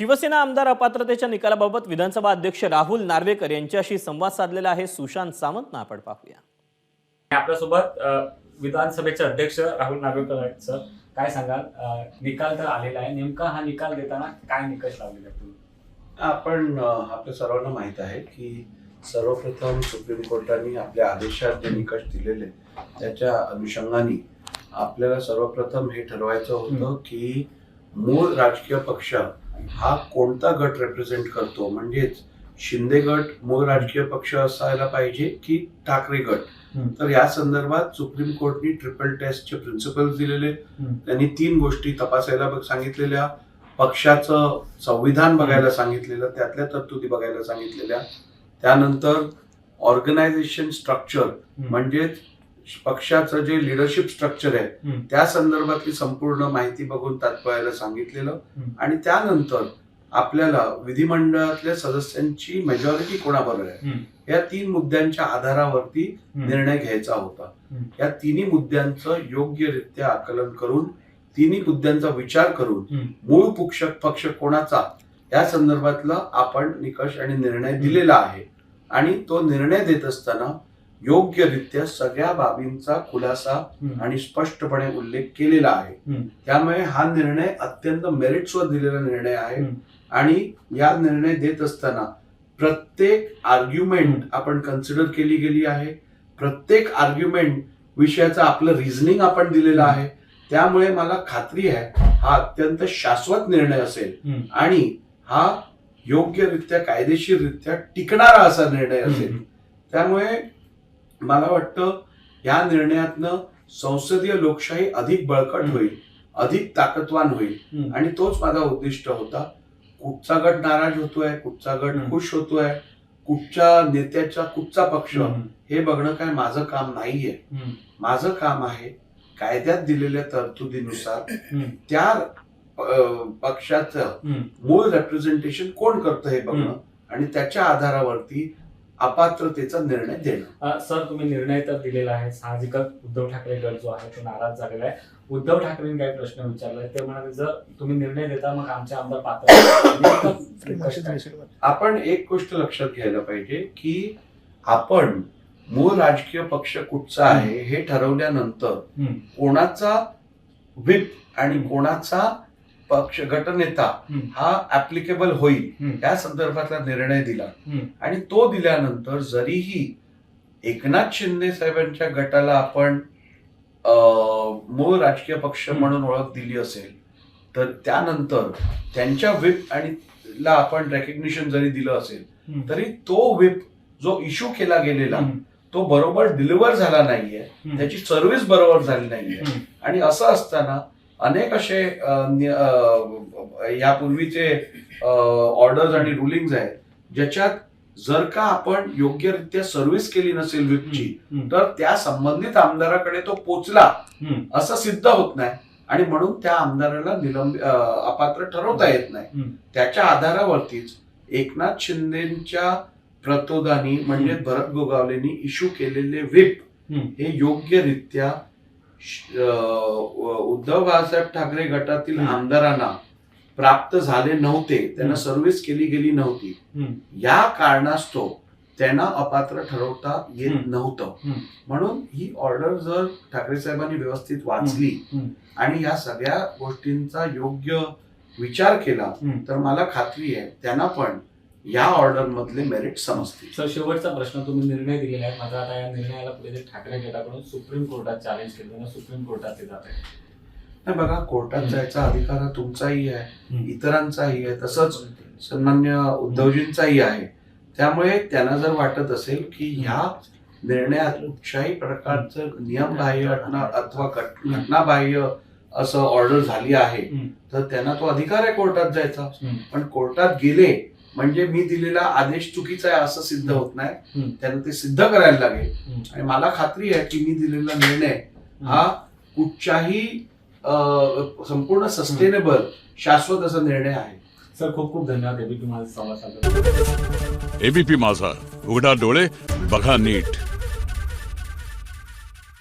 शिवसेना आमदार अपात्रतेच्या निकालाबाबत विधानसभा अध्यक्ष राहुल नार्वेकर यांच्याशी संवाद साधलेला आहे सुशांत सामंत ना आपण पाहूया. आपल्यासोबत विधानसभेचे अध्यक्ष राहुल नार्वेकर आहेत सर. काय सांगाल? निकाल तर आलेला आहे. नेमका हा निकाल देताना काय निकष लावलेले तुम्ही? आपण आपल्या सर्वांना माहीत आहे की सर्वप्रथम सुप्रीम कोर्टाने आपल्या आदेशात जे निकष दिलेले त्याच्या अनुषंगाने आपल्याला सर्वप्रथम हे ठरवायचं होतं की मूळ राजकीय पक्ष हा कोणता गट रिप्रेझेंट करतो? म्हणजेच शिंदे गट मूळ राजकीय पक्ष असायला पाहिजे की ठाकरे गट. तर या संदर्भात सुप्रीम कोर्टनी ट्रिपल टेस्टचे प्रिन्सिपल्स दिलेले. त्यांनी तीन गोष्टी तपासायला सांगितलेल्या. पक्षाचं संविधान बघायला सांगितलेलं त्यातल्या तरतुदी बघायला सांगितलेल्या. त्यानंतर ऑर्गनायझेशन स्ट्रक्चर म्हणजेच पक्षाचं जे लिडरशिप स्ट्रक्चर आहे. त्या संदर्भातली संपूर्ण माहिती बघून तात्पर्याला सांगितलेलं. आणि त्यानंतर आपल्याला विधिमंडळातल्या सदस्यांची मेजॉरिटी कोणाबरोबर आहे. या तीन मुद्द्यांच्या आधारावरती. निर्णय घ्यायचा होता. या तिन्ही मुद्द्यांचं योग्यरित्या आकलन करून तिन्ही मुद्द्यांचा विचार करून. मूळ पक्ष पक्ष कोणाचा या संदर्भातला आपण निकष आणि निर्णय दिलेला आहे आणि तो निर्णय देत असताना योग्यरित्या सगळ्या बाबींचा खुलासा. आणि स्पष्टपणे उल्लेख केलेला आहे. त्यामुळे हा निर्णय अत्यंत मेरिट्सवर दिलेला निर्णय आहे. आणि या निर्णय देत असताना प्रत्येक आर्ग्युमेंट आपण कन्सिडर केली गेली आहे प्रत्येक आर्ग्युमेंट विषयाचं आपलं रिझनिंग आपण दिलेलं आहे त्यामुळे मला खात्री आहे हा अत्यंत शाश्वत निर्णय असेल. आणि हा योग्यरित्या कायदेशीररित्या टिकणारा असा निर्णय असेल. त्यामुळे मला वाटतं या निर्णयातनं संसदीय लोकशाही अधिक बळकट. होईल अधिक ताकदवान होईल. आणि तोच माझा उद्दिष्ट होता कुठचा गट नाराज होतोय कुठचा गट. खुश होतोय कुठच्या नेत्याचा कुठचा पक्ष. हे बघणं काय माझं काम नाहीये. माझं काम आहे कायद्यात दिलेल्या तरतुदीनुसार. त्या पक्षाचं. मूळ रेप्रेझेंटेशन कोण करतं हे बघणं. आणि त्याच्या आधारावरती अपात्रतेचा निर्णय देणं. सर तुम्ही निर्णय तर दिलेला आहे. साहजिकच उद्धव ठाकरे गट जो आहे तो नाराज झालेला आहे. उद्धव ठाकरेंनी काही प्रश्न विचारलाय. ते म्हणाले जर तुम्ही निर्णय देता मग आमचे आमदार पात्र? आपण एक गोष्ट लक्षात घ्यायला पाहिजे की आपण मूळ राजकीय पक्ष कुठचा आहे हे ठरवल्यानंतर. कोणाचा विप आणि कोणाचा पक्ष गटनेता. हा ऍप्लिकेबल होईल हम्म. या संदर्भातला निर्णय दिला. आणि तो दिल्यानंतर जरीही एकनाथ शिंदे साहेबांच्या गटाला आपण मूळ राजकीय पक्ष. म्हणून ओळख दिली असेल तर त्यानंतर त्यांच्या विप आणि ला आपण रेकग्निशन जरी दिलं असेल. तरी तो विप जो इश्यू केला गेलेला. तो बरोबर डिलिव्हर झाला नाहीये. त्याची सर्व्हिस बरोबर झाली नाहीये. आणि असं असताना अनेक असे यापूर्वीचे ऑर्डर्स आणि रुलिंग्स आहेत ज्याच्यात जर का आपण योग्यरित्या सर्व्हिस केली नसेल विपची. तर त्या संबंधित आमदाराकडे तो पोचला. असं सिद्ध होत नाही आणि म्हणून त्या आमदाराला निलंब अ, अपात्र ठरवता येत नाही. त्याच्या आधारावरतीच एकनाथ शिंदेच्या प्रतोदानी म्हणजे भरत गोगावलेनी इश्यू केलेले हम्म. हे योग्यरित्या उद्धव बाळासाहेब ठाकरे गटातील. आमदारांना प्राप्त झाले नव्हते त्यांना. सर्व्हिस केली गेली नव्हती. या कारणास्तव त्यांना अपात्र ठरवता येत. नव्हतं. म्हणून ही ऑर्डर जर ठाकरे साहेबांनी व्यवस्थित वाचली. आणि या सगळ्या गोष्टींचा योग्य विचार केला. तर मला खात्री आहे त्यांना पण या ऑर्डर मधले मेरिट समजतील सर शेवटचा प्रश्न तुम्ही निर्णय दिलेला आहे मात्र आता या निर्णयाला पुढे ठाकरे गटाकडून सुप्रीम कोर्टात चॅलेंज केलं सुप्रीम कोर्टात ते जात आहे नाही बघा कोर्टात. जायचा अधिकार हा तुमचाही आहे. इतरांचाही आहे तसंच सन्मान्य उद्धवजींचाही आहे त्यामुळे त्यांना जर वाटत असेल की ह्या निर्णयात कुठच्याही प्रकारचं नियमबाह्य घटना अथवा घट- घटनाबाह्य असं ऑर्डर झाली आहे. तर त्यांना तो अधिकार आहे कोर्टात जायचा. पण कोर्टात गेले म्हणजे मी दिलेला आदेश चुकीचा आहे असं सिद्ध होत नाही. त्यांना ते सिद्ध करायला लागेल. आणि मला खात्री आहे की मी दिलेला निर्णय हा कुठच्याही संपूर्ण सस्टेनेबल शाश्वत असा निर्णय आहे. सर खूप खूप धन्यवाद. एबीपी माझा संवाद साधला. एबीपी माझा. उघडा डोळे बघा नीट.